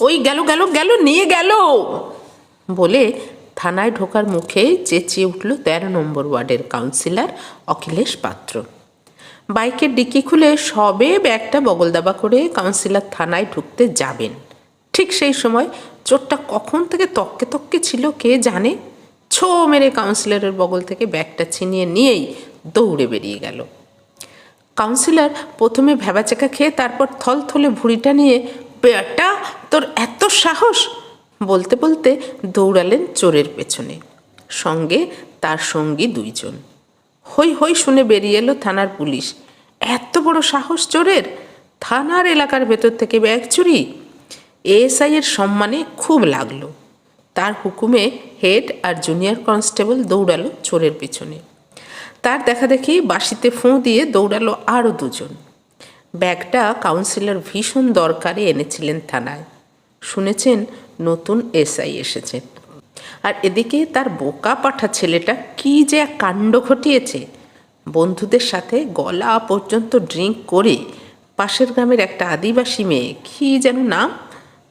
ওই গেল গেল গেল, নিয়ে গেল। বলে থানায় ঢোকার মুখে চেঁচিয়ে উঠল তেরো নম্বর ওয়ার্ডের কাউন্সিলর অখিলেশ পাত্র। বাইকের ডিকি খুলে সবে ব্যাগটা বগলদাবা করে কাউন্সিলর থানায় ঢুকতে যাবেন। ঠিক সেই সময় চোরটা কখন থেকে তককে তককে ছিল কে জানে? ছো মেরে কাউন্সিলরের বগল থেকে ব্যাগটা ছিনিয়ে নিয়েই দৌড়ে বেরিয়ে গেল। কাউন্সিলর প্রথমে ভেবাচেকা খেয়ে তারপর থলথলে ভুঁড়িটা নিয়ে বেটা তোর এত সাহস? বলতে বলতে দৌড়ালেন চোরের পেছনে। সঙ্গে তার সঙ্গী দুইজন। হই হই শুনে বেরিয়ে এলো থানার পুলিশ। এত বড় সাহস চোরের? থানার এলাকার ভেতর থেকে ব্যাগ চুরি? এএসআই এর সম্মানে খুব লাগল। তার হুকুমে হেড আর জুনিয়র কনস্টেবল দৌড়ালো চোরের পিছনে। তার দেখা দেখি বাঁশিতে ফোঁ দিয়ে দৌড়ালো আরও দুজন। ব্যাগটা কাউন্সিলর ভীষণ দরকারে এনেছিলেন থানায়। শুনেছেন, নতুন এসআই এসেছেন আর এদিকে তার বোকা পাঠা ছেলেটা কি যে এক কাণ্ড ঘটিয়েছে। বন্ধুদের সাথে গলা পর্যন্ত ড্রিঙ্ক করে পাশের গ্রামের একটা আদিবাসী মেয়ে, কি যেন নাম?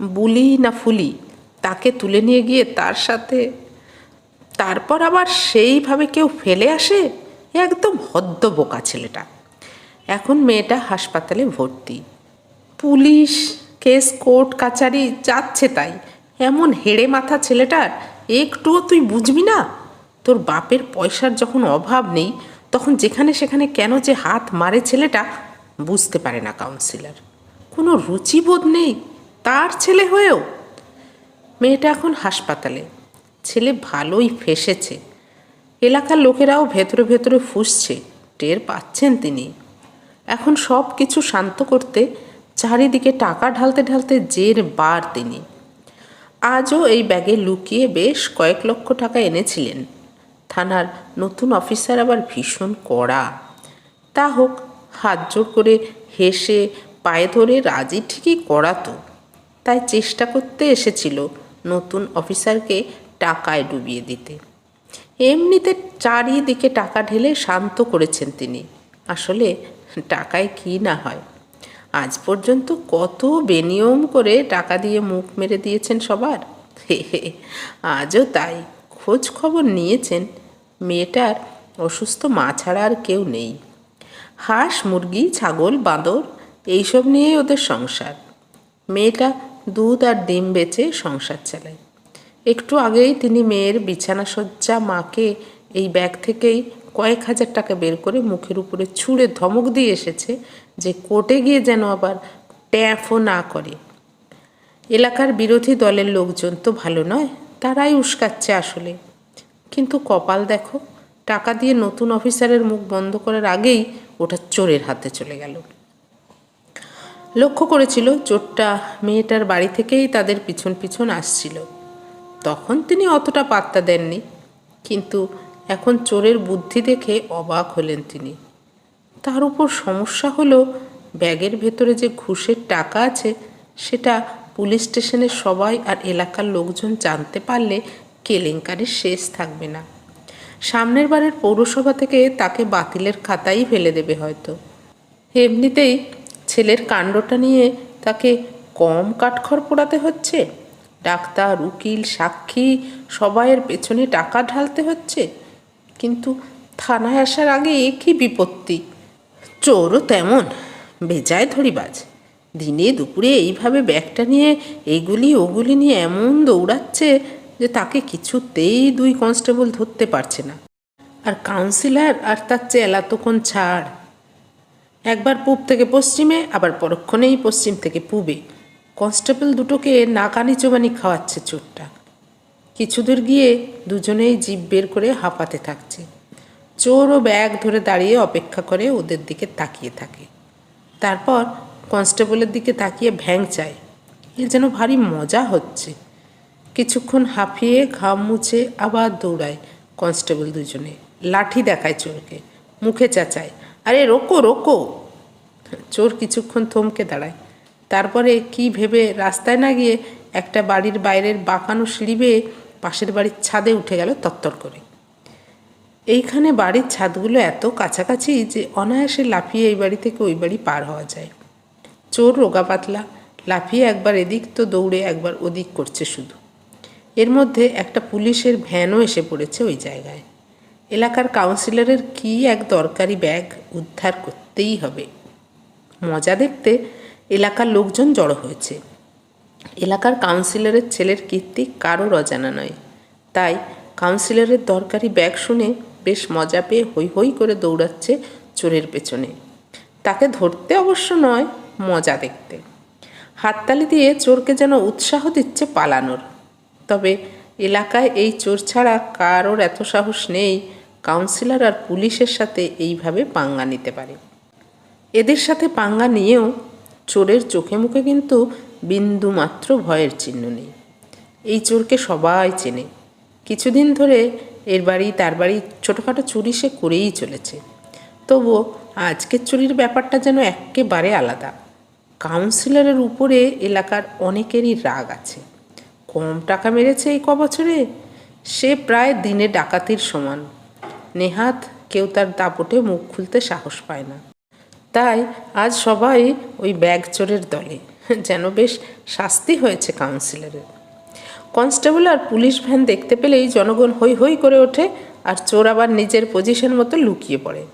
বুলি না ফুলি? তাকে তুলে নিয়ে গিয়ে তার সাথে? তারপর আবার সেইভাবে কেউ ফেলে আসে? একদম হদ্দ বোকা ছেলেটা। এখন মেয়েটা হাসপাতালে ভর্তি। পুলিশ, কেস কোর্ট, কাচারি যাচ্ছে তাই। এমন হেড়ে মাথা ছেলেটার একটুও তুই বুঝবি না? তোর বাপের পয়সার যখন অভাব নেই, তখন যেখানে সেখানে কেন যে হাত মারে ছেলেটা বুঝতে পারে না কাউন্সিলর কোনো রুচিবোধ নেই তার ছেলে হয়েও। মেয়েটা এখন হাসপাতালে। ছেলে ভালোই ফেসেছে। এলাকার লোকেরাও ভেতরে ভেতরে ফুসছে। টের পাচ্ছেন তিনি। এখন সব কিছু শান্ত করতে চারিদিকে টাকা ঢালতে ঢালতে জের বার তিনি। আজও এই ব্যাগে লুকিয়ে বেশ কয়েক লক্ষ টাকা এনেছিলেন। থানার নতুন অফিসার আবার ভীষণ কড়া। তা হোক, হাত জোর করে হেসে পায়ে ধরে রাজি ঠিকই করাতো তাই চেষ্টা করতে এসেছিল নতুন অফিসারকে টাকায় ডুবিয়ে দিতে। এমনিতে চারিদিকে টাকা ঢেলে শান্ত করেছেন তিনি। আসলে টাকায় কি না হয়? আজ পর্যন্ত কত বেনিয়ম করে টাকা দিয়ে মুখ মেরে দিয়েছেন সবার? হে হে, আজও তাই। খোঁজ খবর নিয়েছেন। মেয়েটার অসুস্থ মা ছাড়া আর কেউ নেই। হাঁস, মুরগি, ছাগল, বাঁদর, এইসব নিয়েই ওদের সংসার। মেয়েটা দুধ আর ডিম বেচে সংসার চালায়। একটু আগেই তিনি মেয়ের বিছানা সজ্জা মাকে এই ব্যাগ থেকেই কয়েক হাজার টাকা বের করে মুখের উপরে ছুঁড়ে ধমক দিয়ে এসেছে যে কোর্টে গিয়ে যেন আবার ট্যাফও না করে। এলাকার বিরোধী দলের লোকজন তো ভালো নয়, তারাই উস্কাচ্ছে আসলে। কিন্তু কপাল দেখো, টাকা দিয়ে নতুন অফিসারের মুখ বন্ধ করার আগেই ওটা চোরের হাতে চলে গেল। লক্ষ্য করেছিল চোরটা মেয়েটার বাড়ি থেকেই তাদের পিছন পিছন আসছিল। তখন তিনি অতটা পাত্তা দেননি। কিন্তু এখন চোরের বুদ্ধি দেখে অবাক হলেন তিনি। তার উপর সমস্যা হলো, ব্যাগের ভেতরে যে ঘুষের টাকা আছে, সেটা পুলিশ স্টেশনের সবাই আর এলাকার লোকজন জানতে পারলে কেলেঙ্কারির শেষ থাকবে না। সামনের বারের পৌরসভা থেকে তাকে বাতিলের খাতাই ফেলে দেবে হয়তো। এমনিতেই ছেলের কাণ্ডটা নিয়ে তাকে কম কাঠখড় পোড়াতে হচ্ছে, ডাক্তার, উকিল, সাক্ষী, সবাইয়ের পেছনে টাকা ঢালতে হচ্ছে। কিন্তু থানায় আসার আগে কি বিপত্তি? চোরও তেমন, বেজায় ধরিবাজ দিনে দুপুরে এইভাবে ব্যাগটা নিয়ে এগুলি ওগুলি নিয়ে এমন দৌড়াচ্ছে যে তাকে কিছুতেই দুই কনস্টেবল ধরতে পারছে না। আর কাউন্সিলর আর তার চেলা তখন ছাড়। একবার পূব থেকে পশ্চিমে, আবার পরক্ষণেই পশ্চিম থেকে পূবে। কনস্টেবল দুটোকে নাকানি চোবানি খাওয়াচ্ছে চোরটা। কিছুদূর গিয়ে দুজনেই জিভ বের করে হাঁপাতে থাকছে। চোর ও ব্যাগ ধরে দাঁড়িয়ে অপেক্ষা করে ওদের দিকে তাকিয়ে থাকে। তারপর কনস্টেবলের দিকে তাকিয়ে ভ্যাং চায়। এ যেন ভারী মজা হচ্ছে। কিছুক্ষণ হাঁফিয়ে ঘাম মুছে আবার দৌড়ায় কনস্টেবল দুজনে। লাঠি দেখায় চোরকে, মুখে চেঁচায়, আরে, রোকো রোকো! চোর কিছুক্ষণ থমকে দাঁড়ায়। তারপরে কি ভেবে রাস্তায় না গিয়ে একটা বাড়ির বাইরের বাঁকানো সিঁড়ি বেয়ে পাশের বাড়ির ছাদে উঠে গেল তত্তর করে। এইখানে বাড়ির ছাদগুলো এত কাছাকাছি যে অনায়াসে লাফিয়ে এই বাড়ি থেকে ওই বাড়ি পার হওয়া যায়। চোর রোগা পাতলা, লাফিয়ে একবার এদিক তো দৌড়ে একবার ওদিক করছে শুধু। এর মধ্যে একটা পুলিশের ভ্যানও এসে পড়েছে ওই জায়গায়। এলাকার কাউন্সিলরের কী এক দরকারি ব্যাগ উদ্ধার করতেই হবে। মজা দেখতে এলাকার লোকজন জড়ো হয়েছে। এলাকার কাউন্সিলরের ছেলের কীর্তি কারোর অজানা নয়। তাই কাউন্সিলরের দরকারি ব্যাগ শুনে বেশ মজা পেয়ে হৈ হৈ করে দৌড়াচ্ছে চোরের পেছনে। তাকে ধরতে অবশ্য নয়, মজা দেখতে। হাততালি দিয়ে চোরকে যেন উৎসাহ দিচ্ছে পালানোর। তবে এলাকায় এই চোর ছাড়া কারোর এত সাহস নেই, কাউন্সিলর আর পুলিশের সাথে এইভাবে পাঙ্গা নিতে পারে। এদের সাথে পাঙ্গা নিয়েও চোরের চোখে মুখে কিন্তু বিন্দু মাত্র ভয়ের চিহ্ন নেই। এই চোরকে সবাই চেনে। কিছুদিন ধরে এর বাড়ি তার বাড়ি ছোটোখাটো চুরি সে করেই চলেছে। তবুও আজকের চুরির ব্যাপারটা যেন একেবারে আলাদা। কাউন্সিলরের উপরে এলাকার অনেকেরই রাগ আছে। কম টাকা মেরেছে এই ক বছরে সে প্রায় দিনে ডাকাতির সমান। নেহাত কেউ তার দাপটে মুখ খুলতে সাহস পায় না। তাই আজ সবাই ওই ব্যাগ চোরের দলে। যেন বেশ শাস্তি হয়েছে কাউন্সিলরের কনস্টেবল আর পুলিশ ভ্যান দেখতে পেলেই জনগণ হৈ হৈ করে ওঠে আর চোর আবার নিজের পজিশন মতো লুকিয়ে পড়ে।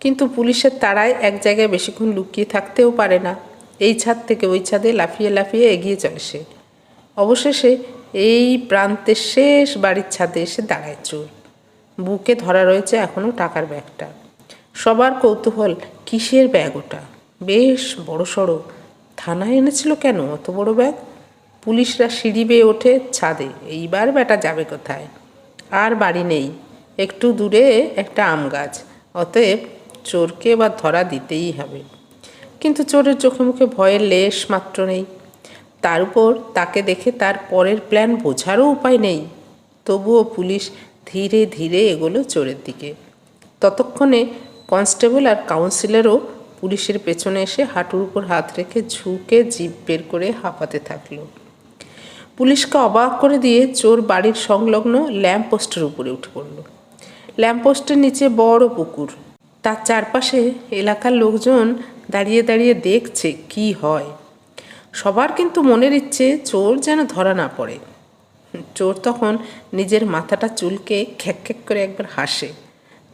কিন্তু পুলিশের তাড়ায় এক জায়গায় বেশিক্ষণ লুকিয়ে থাকতেও পারে না। এই ছাদ থেকে ওই ছাদে লাফিয়ে লাফিয়ে এগিয়ে চলে সে। অবশেষে এই প্রান্তের শেষ বাড়ির ছাদে এসে দাঁড়ায় চোর। বুকে ধরা রয়েছে এখনও টাকার ব্যাগটা। সবার কৌতূহল, কিসের ব্যাগ ওটা? বেশ বড় সড়ো থানায় এনেছিল কেন? অত বড় ব্যাগ? পুলিশরা সিঁড়ি বেয়ে ওঠে ছাদে। এইবার বেটা যাবে কোথায়? আর বাড়ি নেই। একটু দূরে একটা আম গাছ। অতএব চোরকে এবার ধরা দিতেই হবে। কিন্তু চোরের চোখে মুখে ভয়ের লেশ মাত্র নেই। তার উপর তাকে দেখে তার পরের প্ল্যান বোঝারও উপায় নেই। তবুও পুলিশ ধীরে ধীরে এগোলো চোরের দিকে। ততক্ষণে কনস্টেবল আর কাউন্সিলরও পুলিশের পেছনে এসে হাঁটুর উপর হাত রেখে ঝুঁকে জিপ বের করে হাঁপাতে থাকল। পুলিশকে অবাক করে দিয়ে চোর বাড়ির সংলগ্ন ল্যাম্পপোস্টের উপরে উঠে পড়ল। ল্যাম্পপোস্টের নিচে বড় পুকুর। তার চারপাশে এলাকার লোকজন দাঁড়িয়ে দাঁড়িয়ে দেখছে কি হয়। সবার কিন্তু মনের ইচ্ছে চোর যেন ধরা না পড়ে। চোর তখন নিজের মাথাটা চুলকে খ্যাক খ্যাক করে একবার হাসে।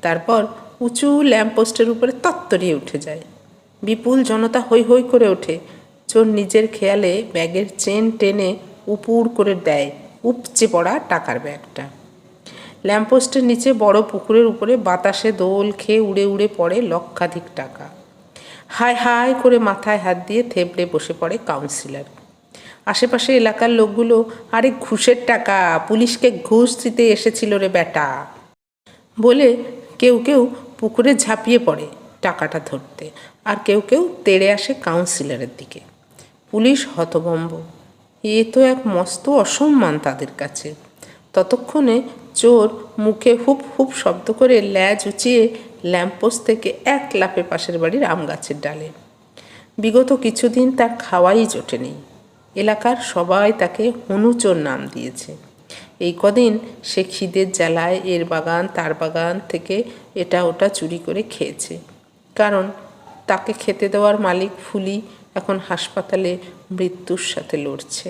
তারপর উঁচু ল্যাম্পপোস্টের উপরে তত্তরিয়ে উঠে যায়। বিপুল জনতা হৈ হৈ করে ওঠে। চোর নিজের খেয়ালে ব্যাগের চেন টেনে উপুর করে দেয়, উপচে পড়া টাকার ব্যাগটা। ল্যাম্পপোস্টের নিচে বড় পুকুরের উপরে বাতাসে দোল খেয়ে উড়ে উড়ে পড়ে লক্ষাধিক টাকা। হায় হায় করে মাথায় হাত দিয়ে থেবড়ে বসে পড়ে কাউন্সিলর। আশেপাশে এলাকার লোকগুলো, আরে ঘুষের টাকা, পুলিশকে ঘুষ দিতে এসেছিল রে বেটা বলে কেউ কেউ পুকুরে ঝাঁপিয়ে পড়ে টাকাটা ধরতে। আর কেউ কেউ তেড়ে আসে কাউন্সিলরের দিকে। পুলিশ হতভম্ব। এ তো এক মস্ত অসম্মান তাদের কাছে। ততক্ষণে চোর মুখে হুপ হুপ শব্দ করে ল্যাজ উঁচিয়ে ল্যাম্পোস্ট থেকে এক লাফে পাশের বাড়ির আম গাছের ডালে। বিগত কিছুদিন তার খাওয়াই জোটেনি এলাকার সবাই তাকে হনুচোর নাম দিয়েছে। এই কদিন সে খিদের জ্বালায় এর বাগান, তার বাগান থেকে এটা ওটা চুরি করে খেয়েছে। কারণ তাকে খেতে দেওয়ার মালিক ফুলি এখন হাসপাতালে মৃত্যুর সাথে লড়ছে।